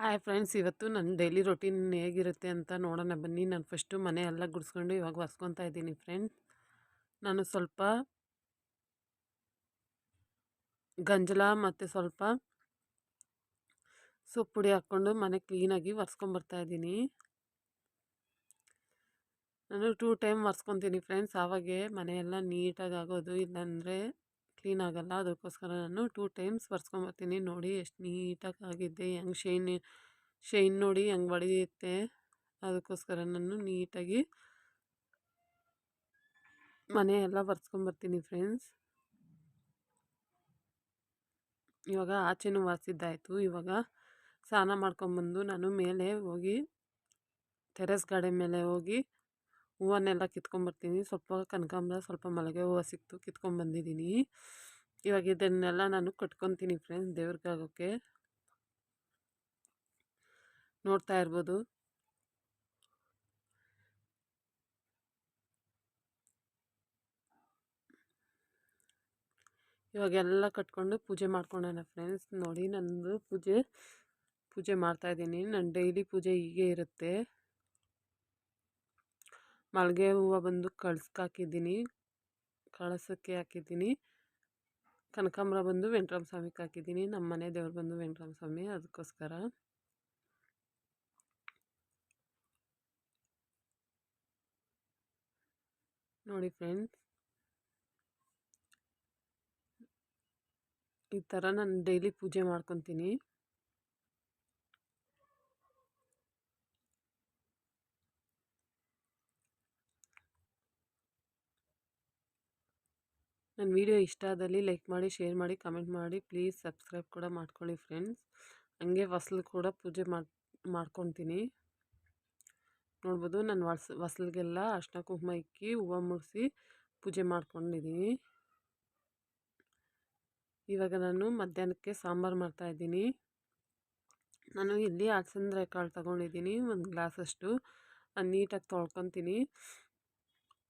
Hi friends, ಇವತ್ತು ನನ್ನ daily routine ಹೇಗಿರುತ್ತೆ ಅಂತ ನೋಡೋಣ ಬನ್ನಿ. ನಾನು ಫಸ್ಟು ಮನೆ ಎಲ್ಲ ಗುಡಿಸ್ಕೊಂಡು ಇವಾಗ ಒರೆಸ್ಕೊತಾ ಇದ್ದೀನಿ ಫ್ರೆಂಡ್ಸ್. ನಾನು ಸ್ವಲ್ಪ ಗಂಜಲ ಮತ್ತು ಸ್ವಲ್ಪ ಸೊಪ್ಪು ಪುಡಿ ಹಾಕ್ಕೊಂಡು ಮನೆ ಕ್ಲೀನಾಗಿ ಒರೆಸ್ಕೊಂಬರ್ತಾ ಇದ್ದೀನಿ. ನಾನು ಟೂ ಟೈಮ್ ಒರೆಸ್ಕೊತೀನಿ ಫ್ರೆಂಡ್ಸ್. ಆವಾಗೆ ಮನೆಯೆಲ್ಲ ನೀಟಾಗಿ ಆಗೋದು ಇಲ್ಲಾಂದರೆ ಕ್ಲೀನ್ ಆಗೋಲ್ಲ. ಅದಕ್ಕೋಸ್ಕರ ನಾನು ಟೂ ಟೈಮ್ಸ್ ಬರ್ಸ್ಕೊಂಬರ್ತೀನಿ ನೋಡಿ ಎಷ್ಟು ನೀಟಾಗಿ ಆಗಿದ್ದೆ ಹೆಂಗೆ ಶೈನ್ ಶೈನ್ ನೋಡಿ ಹೆಂಗೆ ಹೊಡೆಯುತ್ತೆ ಅದಕ್ಕೋಸ್ಕರ ನಾನು ನೀಟಾಗಿ ಮನೆ ಎಲ್ಲ ಒರೆಸ್ಕೊಂಬರ್ತೀನಿ ಫ್ರೆಂಡ್ಸ್. ಇವಾಗ ಆಚೆನೂ ಒರೆಸಿದ್ದಾಯಿತು. ಇವಾಗ ಸ್ನಾನ ಮಾಡ್ಕೊಂಬಂದು ನಾನು ಮೇಲೆ ಹೋಗಿ, ಟೆರೆಸ್ ಗಾರ್ಡನ್ ಮೇಲೆ ಹೋಗಿ ಹೂವನ್ನೆಲ್ಲ ಕಿತ್ಕೊಂಬರ್ತೀನಿ ಸ್ವಲ್ಪ ಕನಕಾಂಬ್ರ, ಸ್ವಲ್ಪ ಮಲ್ಲಿಗೆ ಹೂವು ಸಿಕ್ತು ಕಿತ್ಕೊಂಬಂದಿದ್ದೀನಿ ಇವಾಗ ಇದನ್ನೆಲ್ಲ ನಾನು ಕಟ್ಕೊತೀನಿ ಫ್ರೆಂಡ್ಸ್ ದೇವ್ರಿಗಾಗೋಕ್ಕೆ ನೋಡ್ತಾ ಇರ್ಬೋದು. ಇವಾಗೆಲ್ಲ ಕಟ್ಕೊಂಡು ಪೂಜೆ ಮಾಡ್ಕೊಂಡೋಣ ಫ್ರೆಂಡ್ಸ್ ನೋಡಿ ನನ್ನದು ಪೂಜೆ ಪೂಜೆ ಮಾಡ್ತಾಯಿದ್ದೀನಿ ನನ್ನ ಡೈಲಿ ಪೂಜೆ ಹೀಗೆ ಇರುತ್ತೆ. ಮಲ್ಲಿಗೆ ಹೂವು ಬಂದು ಕಳ್ಸಕ್ಕೆ ಹಾಕಿದ್ದೀನಿ. ಕಳಸಕ್ಕೆ ಹಾಕಿದ್ದೀನಿ. ಕನಕಾಂಬರ ಬಂದು ವೆಂಕಟರಾಮ ಸ್ವಾಮಿಗೆ ಹಾಕಿದ್ದೀನಿ. ನಮ್ಮ ಮನೆ ದೇವ್ರು ಬಂದು ವೆಂಕಟರಾಮ ಸ್ವಾಮಿ, ಅದಕ್ಕೋಸ್ಕರ. ನೋಡಿ ಫ್ರೆಂಡ್ಸ್. ಈ ಥರ ನಾನು ಡೈಲಿ ಪೂಜೆ ಮಾಡ್ಕೊತೀನಿ. ನನ್ನ ವಿಡಿಯೋ ಇಷ್ಟ ಆದಲ್ಲಿ ಲೈಕ್ ಮಾಡಿ, ಶೇರ್ ಮಾಡಿ, ಕಮೆಂಟ್ ಮಾಡಿ. ಪ್ಲೀಸ್ ಸಬ್ಸ್ಕ್ರೈಬ್ ಕೂಡ ಮಾಡ್ಕೊಳ್ಳಿ ಫ್ರೆಂಡ್ಸ್. ಹಂಗೆ ಫಸಲು ಕೂಡ ಪೂಜೆ ಮಾಡಿ, ಮಾಡ್ಕೊತೀನಿ. ನೋಡ್ಬೋದು ನಾನು ಹೊಸ್ ಹೊಸ್ಲಿಗೆಲ್ಲ ಅರ್ಶಿನ ಕುಂಕುಮ ಇಕ್ಕಿ ಹೂವು ಮುಡಿಸಿ ಪೂಜೆ ಮಾಡ್ಕೊಂಡಿದ್ದೀನಿ ಇವಾಗ ನಾನು ಮಧ್ಯಾಹ್ನಕ್ಕೆ ಸಾಂಬಾರು ಮಾಡ್ತಾಯಿದ್ದೀನಿ ನಾನು ಇಲ್ಲಿ ಅಲಸಂದ್ರೆ ಕಾಳು ತೊಗೊಂಡಿದ್ದೀನಿ, ಒಂದು ಗ್ಲಾಸಷ್ಟು. ನೀಟಾಗಿ ತೊಳ್ಕೊತೀನಿ.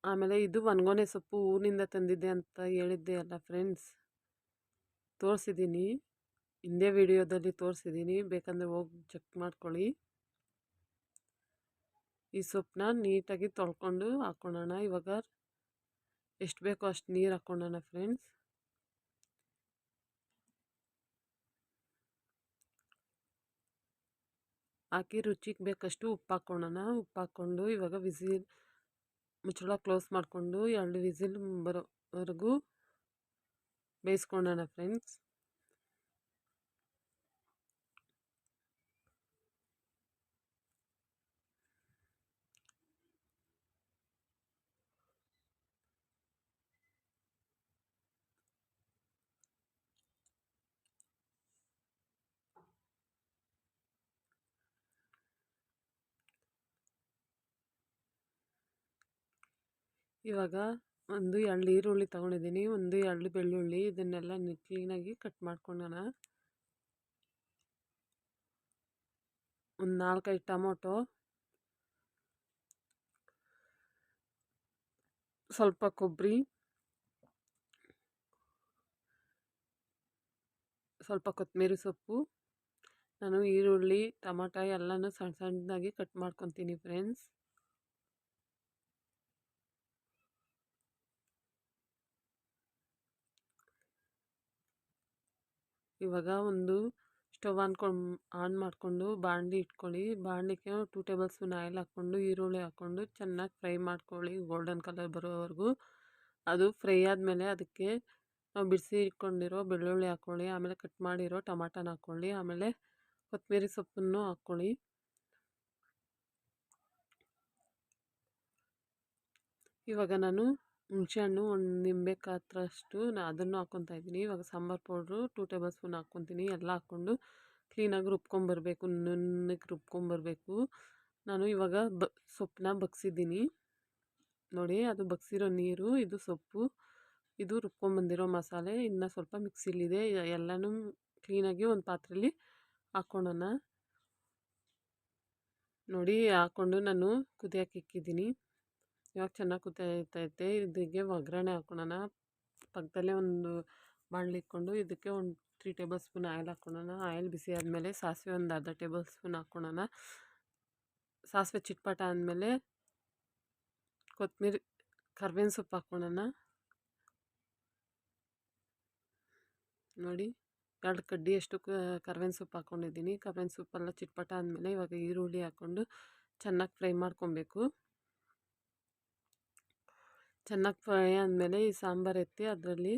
ಆಮೇಲೆ ಇದು ಒಣಗೊನೆ ಸೊಪ್ಪು ಊರಿನಿಂದ ತಂದಿದ್ದೆ ಅಂತ ಹೇಳಿದ್ದೆ ಅಲ್ಲ ಫ್ರೆಂಡ್ಸ್. ತೋರಿಸಿದ್ದೀನಿ ಹಿಂದೆ ವಿಡಿಯೋದಲ್ಲಿ ತೋರಿಸಿದ್ದೀನಿ ಬೇಕಂದರೆ ಹೋಗಿ ಚೆಕ್ ಮಾಡ್ಕೊಳ್ಳಿ. ಈ ಸೊಪ್ಪನ್ನ ನೀಟಾಗಿ ತೊಳ್ಕೊಂಡು ಹಾಕ್ಕೊಳ್ಳೋಣ ಇವಾಗ ಎಷ್ಟು ಬೇಕೋ ಅಷ್ಟು ನೀರು ಹಾಕ್ಕೊಳ್ಳೋಣ ಫ್ರೆಂಡ್ಸ್. ಹಾಕಿ ರುಚಿಗೆ ಬೇಕಷ್ಟು ಉಪ್ಪು ಹಾಕ್ಕೊಳ್ಳೋಣ ಉಪ್ಪು ಹಾಕ್ಕೊಂಡು ಇವಾಗ ವಿಸಿಲ್ ಮುಚ್ಚಳ ಕ್ಲೋಸ್ ಮಾಡಿಕೊಂಡು ಎರಡು ವಿಸಿಲ್ ಬರೋವರೆಗೂ ಬೇಯಿಸ್ಕೊಳ್ಳೋಣ ಫ್ರೆಂಡ್ಸ್ ಇವಾಗ ಒಂದು ಎರಡು ಈರುಳ್ಳಿ ತೊಗೊಂಡಿದ್ದೀನಿ, ಒಂದು ಎರಡು ಬೆಳ್ಳುಳ್ಳಿ ಇದನ್ನೆಲ್ಲ ಕ್ಲೀನಾಗಿ ಕಟ್ ಮಾಡ್ಕೊಳ್ಳೋಣ ಒಂದು ನಾಲ್ಕೈದು ಟೊಮೊಟೊ. ಸ್ವಲ್ಪ ಕೊಬ್ಬರಿ. ಸ್ವಲ್ಪ ಕೊತ್ತಂಬರಿ ಸೊಪ್ಪು. ನಾನು ಈರುಳ್ಳಿ, ಟೊಮೊಟೊ ಎಲ್ಲನೂ ಸಣ್ಣ ಸಣ್ಣದಾಗಿ ಕಟ್ ಮಾಡ್ಕೊತೀನಿ ಫ್ರೆಂಡ್ಸ್ ಇವಾಗ ಒಂದು ಸ್ಟವ್ ಆನ್ಕೊಂಡು ಆನ್ ಮಾಡಿಕೊಂಡು ಬಾಣಲಿ ಇಟ್ಕೊಳ್ಳಿ. ಬಾಣಲಿಗೆ ಟೂ ಟೇಬಲ್ ಸ್ಪೂನ್ ಆಯಿಲ್ ಹಾಕ್ಕೊಂಡು, ಈರುಳ್ಳಿ ಹಾಕ್ಕೊಂಡು ಚೆನ್ನಾಗಿ ಫ್ರೈ ಮಾಡ್ಕೊಳ್ಳಿ. ಗೋಲ್ಡನ್ ಕಲರ್ ಬರೋವರೆಗೂ. ಅದು ಫ್ರೈ ಆದಮೇಲೆ ಅದಕ್ಕೆ ನಾವು ಬಿಡಿಸಿ ಇಟ್ಕೊಂಡಿರೋ ಬೆಳ್ಳುಳ್ಳಿ ಹಾಕ್ಕೊಳ್ಳಿ. ಆಮೇಲೆ ಕಟ್ ಮಾಡಿರೋ ಟಮಾಟನ ಹಾಕ್ಕೊಳ್ಳಿ. ಆಮೇಲೆ ಕೊತ್ತಂಬರಿ ಸೊಪ್ಪನ್ನು ಹಾಕ್ಕೊಳ್ಳಿ. ಇವಾಗ ನಾನು ಹುಣಸೆಹಣ್ಣು ಒಂದು ನಿಂಬೆ ಕಾತ್ರಷ್ಟು ನಾ ಅದನ್ನು ಹಾಕ್ಕೊತಾ ಇದ್ದೀನಿ. ಇವಾಗ sambar powder, two tablespoon ಹಾಕ್ಕೊತೀನಿ ಎಲ್ಲ ಹಾಕ್ಕೊಂಡು ಕ್ಲೀನಾಗಿ ರುಬ್ಕೊಂಬರ್ಬೇಕು. ನುಣ್ಣಗೆ ರುಬ್ಕೊಂಬರ್ಬೇಕು. ನಾನು ಇವಾಗ ಬ, ಸೊಪ್ಪನ್ನ ಬಗ್ಸಿದ್ದೀನಿ. ನೋಡಿ, ಅದು ಬಗ್ಸಿರೋ ನೀರು, ಇದು ಸೊಪ್ಪು, ಇದು ರುಬ್ಕೊಂಬಂದಿರೋ ಮಸಾಲೆ, ಇನ್ನು ಸ್ವಲ್ಪ ಮಿಕ್ಸಿಲಿದೆ. ಎಲ್ಲನೂ ಕ್ಲೀನಾಗಿ ಒಂದು ಪಾತ್ರೆಯಲ್ಲಿ ಹಾಕ್ಕೊಳ್ಳೋಣ. ನೋಡಿ, ಹಾಕ್ಕೊಂಡು ನಾನು ಕುದಿಯೋಕೆ ಇಕ್ಕಿದ್ದೀನಿ. ಇವಾಗ ಚೆನ್ನಾಗಿ ಕುದಿತೈತೆ ಇದಕ್ಕೆ ಒಗ್ಗರಣೆ ಹಾಕೊಳ್ಳೋಣ ಪಕ್ಕದಲ್ಲೇ ಒಂದು ಬಾಣಲಿ ಇಟ್ಕೊಂಡು ಇದಕ್ಕೆ ಒಂದು ತ್ರೀ ಟೇಬಲ್ ಸ್ಪೂನ್ ಆಯಿಲ್ ಹಾಕ್ಕೊಳ್ಳೋಣ ಆಯಿಲ್ ಬಿಸಿ ಆದಮೇಲೆ ಸಾಸಿವೆ ಒಂದು ಅರ್ಧ ಟೇಬಲ್ ಸ್ಪೂನ್ ಹಾಕ್ಕೊಳ್ಳೋಣ ಸಾಸಿವೆ ಚಿಟ್ಪಟ ಆದಮೇಲೆ ಕೊತ್ತಂಬರಿ ಕರ್ಬೇವಿನ ಸೊಪ್ಪು ಹಾಕ್ಕೊಳ್ಳೋಣ ನೋಡಿ, ಎರಡು ಕಡ್ಡಿಯಷ್ಟು ಕರ್ಬೇವಿನ ಸೊಪ್ಪು ಹಾಕ್ಕೊಂಡಿದ್ದೀನಿ ಕರ್ಬೇವಿನ ಸೊಪ್ಪೆಲ್ಲ ಚಿಟ್ಪಟ ಆದಮೇಲೆ ಇವಾಗ ಈರುಳ್ಳಿ ಹಾಕ್ಕೊಂಡು ಚೆನ್ನಾಗಿ ಫ್ರೈ ಮಾಡ್ಕೊಬೇಕು. ಚೆನ್ನಾಗಿ ಫ್ರೈ ಆದಮೇಲೆ ಈ ಸಾಂಬಾರು ಎತ್ತಿ ಅದರಲ್ಲಿ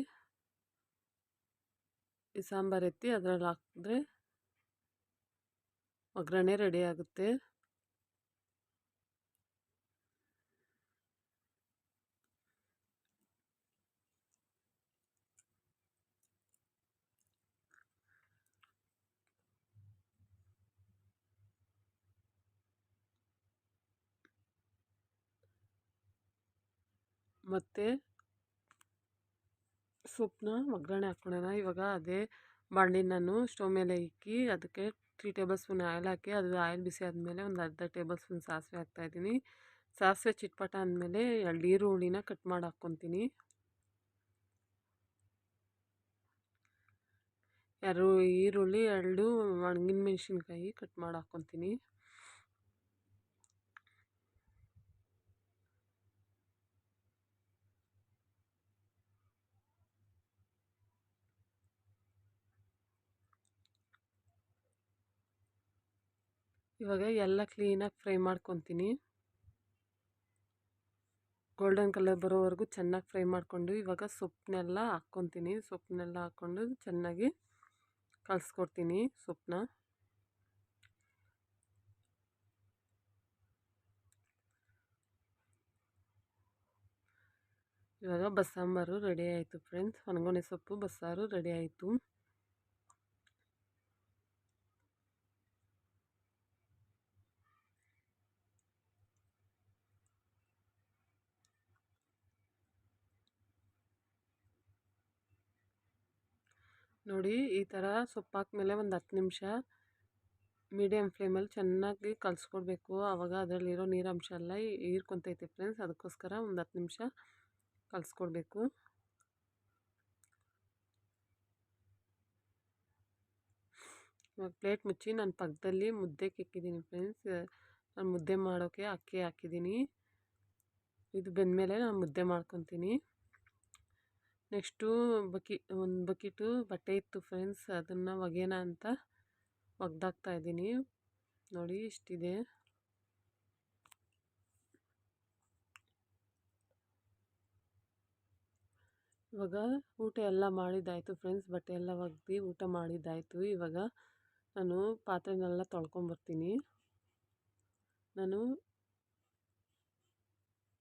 ಈ ಸಾಂಬಾರು ಎತ್ತಿ ಅದರಲ್ಲಿ ಹಾಕಿದ್ರೆ ಒಗ್ಗರಣೆ ರೆಡಿ ಆಗುತ್ತೆ. ಮತ್ತು ಸೊಪ್ಪನ್ನ ಒಗ್ಗರಣೆ ಹಾಕ್ಕೊಳ್ಳೋಣ ಇವಾಗ ಅದೇ ಬಾಣಲಿ ನಾನು ಸ್ಟವ್ ಮೇಲೆ ಇಕ್ಕಿ, ಅದಕ್ಕೆ ತ್ರೀ ಟೇಬಲ್ ಸ್ಪೂನ್ ಆಯಿಲ್ ಹಾಕಿ ಅದು ಆಯಿಲ್ ಬಿಸಿ ಆದಮೇಲೆ ಒಂದು ಅರ್ಧ ಟೇಬಲ್ ಸ್ಪೂನ್ ಸಾಸಿವೆ ಹಾಕ್ತಾಯಿದ್ದೀನಿ ಸಾಸಿವೆ ಚಿಟ್ಪಟ ಅಂದಮೇಲೆ ಎರಡು ಈರುಳ್ಳಿನ ಕಟ್ ಮಾಡಿ ಹಾಕ್ಕೊತೀನಿ. ಎರಡು ಈರುಳ್ಳಿ ಎರಡು ಒಣಗಿನ ಮೆಣಸಿನ್ಕಾಯಿ ಕಟ್ ಮಾಡಿ ಹಾಕ್ಕೊತೀನಿ. ಇವಾಗ ಎಲ್ಲ ಕ್ಲೀನಾಗಿ ಫ್ರೈ ಮಾಡ್ಕೊತೀನಿ. ಗೋಲ್ಡನ್ ಕಲರ್ ಬರೋವರೆಗೂ ಚೆನ್ನಾಗಿ ಫ್ರೈ ಮಾಡಿಕೊಂಡು ಇವಾಗ ಸೊಪ್ಪನ್ನೆಲ್ಲ ಹಾಕ್ಕೊತೀನಿ. ಸೊಪ್ಪನ್ನೆಲ್ಲ ಹಾಕ್ಕೊಂಡು ಚೆನ್ನಾಗಿ ಕಲಿಸ್ಕೊಡ್ತೀನಿ ಸೊಪ್ಪನ್ನ ಇವಾಗ ಬಸ್ಸಾಂಬಾರು ರೆಡಿ ಆಯಿತು ಫ್ರೆಂಡ್ಸ್ ಒಣಗೊನೆ ಸೊಪ್ಪು, ಬಸ್ಸಾರು ರೆಡಿ ಆಯಿತು. ನೋಡಿ ಈ ಥರ ಸೊಪ್ಪು ಹಾಕ್ಮೇಲೆ ಒಂದು ಹತ್ತು ನಿಮಿಷ ಮೀಡಿಯಮ್ ಫ್ಲೇಮಲ್ಲಿ ಚೆನ್ನಾಗಿ ಕಲಿಸ್ಕೊಡ್ಬೇಕು. ಆವಾಗ ಅದರಲ್ಲಿರೋ ನೀರಂಶ ಎಲ್ಲ ಹೀರ್ಕೊತೈತೆ ಫ್ರೆಂಡ್ಸ್. ಅದಕ್ಕೋಸ್ಕರ ಒಂದು ಹತ್ತು ನಿಮಿಷ ಕಲಿಸ್ಕೊಡ್ಬೇಕು. ಇವಾಗ ಪ್ಲೇಟ್ ಮುಚ್ಚಿ ನಾನು ಪಕ್ಕದಲ್ಲಿ ಮುದ್ದೆ ಇಕ್ಕಿದ್ದೀನಿ ಫ್ರೆಂಡ್ಸ್. ನಾನು ಮುದ್ದೆ ಮಾಡೋಕ್ಕೆ ಅಕ್ಕಿ ಹಾಕಿದ್ದೀನಿ. ಇದು ಬೆಂದಮೇಲೆ ನಾನು ಮುದ್ದೆ ಮಾಡ್ಕೊತೀನಿ. ನೆಕ್ಸ್ಟು ಬಕಿ, ಒಂದು ಬಕೀಟು, ಬಟ್ಟೆ ಇತ್ತು ಫ್ರೆಂಡ್ಸ್, ಅದನ್ನು ಒಗೆಯೋಣ ಅಂತ ಒಗ್ದಾಕ್ತಾ ಇದ್ದೀನಿ. ನೋಡಿ ಇಷ್ಟಿದೆ. ಇವಾಗ ಊಟ ಎಲ್ಲ ಮಾಡಿದ್ದಾಯಿತು ಫ್ರೆಂಡ್ಸ್, ಬಟ್ಟೆ ಎಲ್ಲ ಒಗ್ದು ಊಟ ಮಾಡಿದ್ದಾಯಿತು. ಇವಾಗ ನಾನು ಪಾತ್ರೆನೆಲ್ಲ ತೊಳ್ಕೊಂಬರ್ತೀನಿ. ನಾನು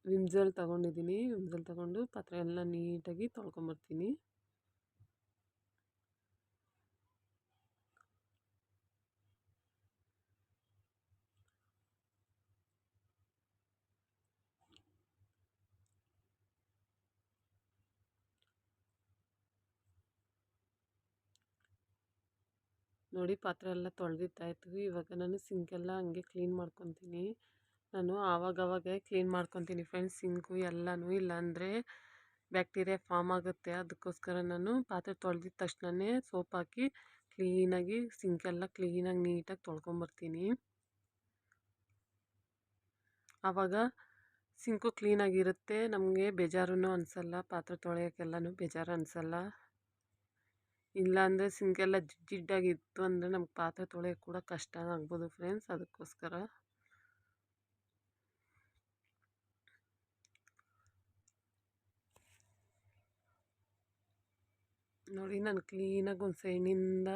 ವಿಮ್ಸಲ್ ತೊಗೊಂಡಿದ್ದೀನಿ. ವಿಮ್ಸಲ್ ತಗೊಂಡು ಪಾತ್ರೆ ಎಲ್ಲ ನೀಟಾಗಿ ತೊಳ್ಕೊಂಬರ್ತೀನಿ. ನೋಡಿ ಪಾತ್ರೆ ಎಲ್ಲ ತೊಳೆದಿತ್ತಾಯ್ತು ಇವಾಗ ನಾನು ಸಿಂಕೆಲ್ಲ ಹಂಗೆ ಕ್ಲೀನ್ ಮಾಡ್ಕೊತೀನಿ. ನಾನು ಆವಾಗವಾಗ ಕ್ಲೀನ್ ಮಾಡ್ಕೊತೀನಿ ಫ್ರೆಂಡ್ಸ್. ಸಿಂಕು ಎಲ್ಲನೂ ಇಲ್ಲಾಂದರೆ ಬ್ಯಾಕ್ಟೀರಿಯಾ ಫಾರ್ಮ್ ಆಗುತ್ತೆ. ಅದಕ್ಕೋಸ್ಕರ ನಾನು ಪಾತ್ರೆ ತೊಳೆದಿದ ತಕ್ಷಣವೇ ಸೋಪ್ ಹಾಕಿ ಕ್ಲೀನಾಗಿ ಸಿಂಕೆಲ್ಲ ಕ್ಲೀನಾಗಿ ನೀಟಾಗಿ ತೊಳ್ಕೊಂಬರ್ತೀನಿ. ಆವಾಗ ಸಿಂಕು ಕ್ಲೀನಾಗಿರುತ್ತೆ. ನಮಗೆ ಬೇಜಾರೂ ಅನಿಸಲ್ಲ. ಪಾತ್ರೆ ತೊಳೆಯೋಕ್ಕೆಲ್ಲನೂ ಬೇಜಾರು ಅನಿಸಲ್ಲ. ಇಲ್ಲಾಂದರೆ ಸಿಂಕೆಲ್ಲ ಜಿಡ್ಡು ಜಿಡ್ಡಾಗಿತ್ತು ಅಂದರೆ ನಮ್ಗೆ ಪಾತ್ರೆ ತೊಳೆಯೋಕೆ ಕೂಡ ಕಷ್ಟ ಆಗ್ಬೋದು ಫ್ರೆಂಡ್ಸ್. ಅದಕ್ಕೋಸ್ಕರ. ನೋಡಿ, ನಾನು ಕ್ಲೀನಾಗಿ ಒಂದು ಸೈಡಿಂದ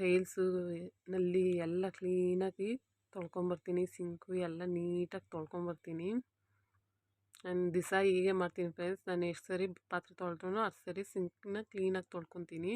ಟೈಲ್ಸು ನಲ್ಲಿ ಎಲ್ಲ ಕ್ಲೀನಾಗಿ ತೊಳ್ಕೊಂಬರ್ತೀನಿ. ಸಿಂಕು ಎಲ್ಲ ನೀಟಾಗಿ ತೊಳ್ಕೊಂಬರ್ತೀನಿ. ನಾನು ದಿವಸ ಹೀಗೆ ಮಾಡ್ತೀನಿ ಫ್ರೆಂಡ್ಸ್. ನಾನು ಎಷ್ಟು ಸರಿ ಪಾತ್ರೆ ತೊಳೆದ್ರೂ ಅಷ್ಟು ಸರಿ ಸಿಂಕ್ನ ಕ್ಲೀನಾಗಿ ತೊಳ್ಕೊತೀನಿ.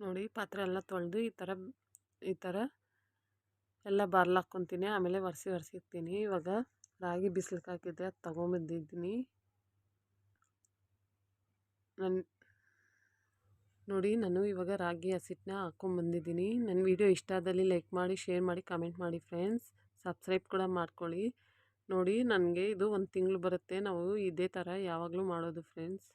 ನೋಡಿ ಪಾತ್ರೆ ಎಲ್ಲ ತೊಳೆದು ಈ ಥರ ಈ ಥರ ಎಲ್ಲ ಬಾರ್ಲಾಕ್ಕೊತೀನಿ. ಆಮೇಲೆ ಒರೆಸಿ ಒರೆಸಿ ಇರ್ತೀನಿ ಇವಾಗ ರಾಗಿ ಬಿಸಿಲಿಗೆ ಹಾಕಿದ್ದೆ, ಅದು ತೊಗೊಂಬಂದಿದ್ದೀನಿ. ನನ್ನ ನೋಡಿ ನಾನು ಇವಾಗ ರಾಗಿ ಹಸಿಟ್ಟನ್ನ ಹಾಕ್ಕೊಂಬಂದಿದ್ದೀನಿ ನನ್ನ ವಿಡಿಯೋ ಇಷ್ಟ ಆದಲ್ಲಿ ಲೈಕ್ ಮಾಡಿ, ಶೇರ್ ಮಾಡಿ, ಕಮೆಂಟ್ ಮಾಡಿ ಫ್ರೆಂಡ್ಸ್. ಸಬ್ಸ್ಕ್ರೈಬ್ ಕೂಡ ಮಾಡ್ಕೊಳ್ಳಿ. ನೋಡಿ ನನಗೆ ಇದು ಒಂದು ತಿಂಗಳು ಬರುತ್ತೆ. ನಾವು ಇದೇ ಥರ ಯಾವಾಗಲೂ ಮಾಡೋದು ಫ್ರೆಂಡ್ಸ್.